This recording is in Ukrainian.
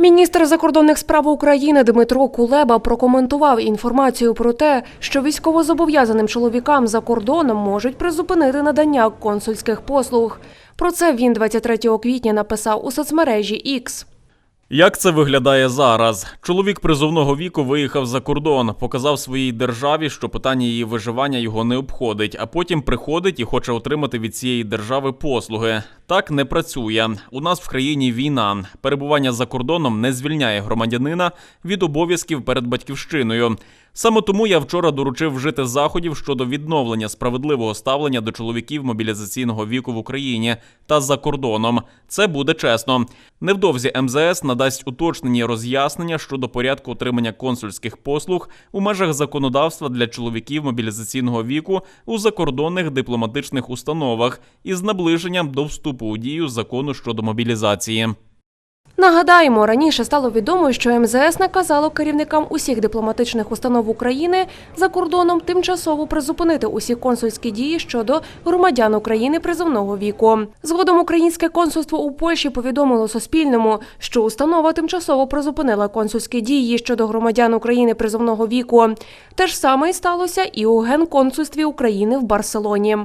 Міністр закордонних справ України Дмитро Кулеба прокоментував інформацію про те, що військовозобов'язаним чоловікам за кордоном можуть призупинити надання консульських послуг. Про це він 23 квітня написав у соцмережі X. Як це виглядає зараз? Чоловік призовного віку виїхав за кордон, показав своїй державі, що питання її виживання його не обходить, а потім приходить і хоче отримати від цієї держави послуги. Так не працює. У нас в країні війна. Перебування за кордоном не звільняє громадянина від обов'язків перед батьківщиною. Саме тому я вчора доручив вжити заходів щодо відновлення справедливого ставлення до чоловіків мобілізаційного віку в Україні та за кордоном. Це буде чесно. Невдовзі МЗС надасть уточнені роз'яснення щодо порядку отримання консульських послуг у межах законодавства для чоловіків мобілізаційного віку у закордонних дипломатичних установах із наближенням до вступу у дію закону щодо мобілізації. Нагадаємо, раніше стало відомо, що МЗС наказало керівникам усіх дипломатичних установ України за кордоном тимчасово призупинити усі консульські дії щодо громадян України призовного віку. Згодом українське консульство у Польщі повідомило Суспільному, що установа тимчасово призупинила консульські дії щодо громадян України призовного віку. Те ж саме й сталося і у генконсульстві України в Барселоні.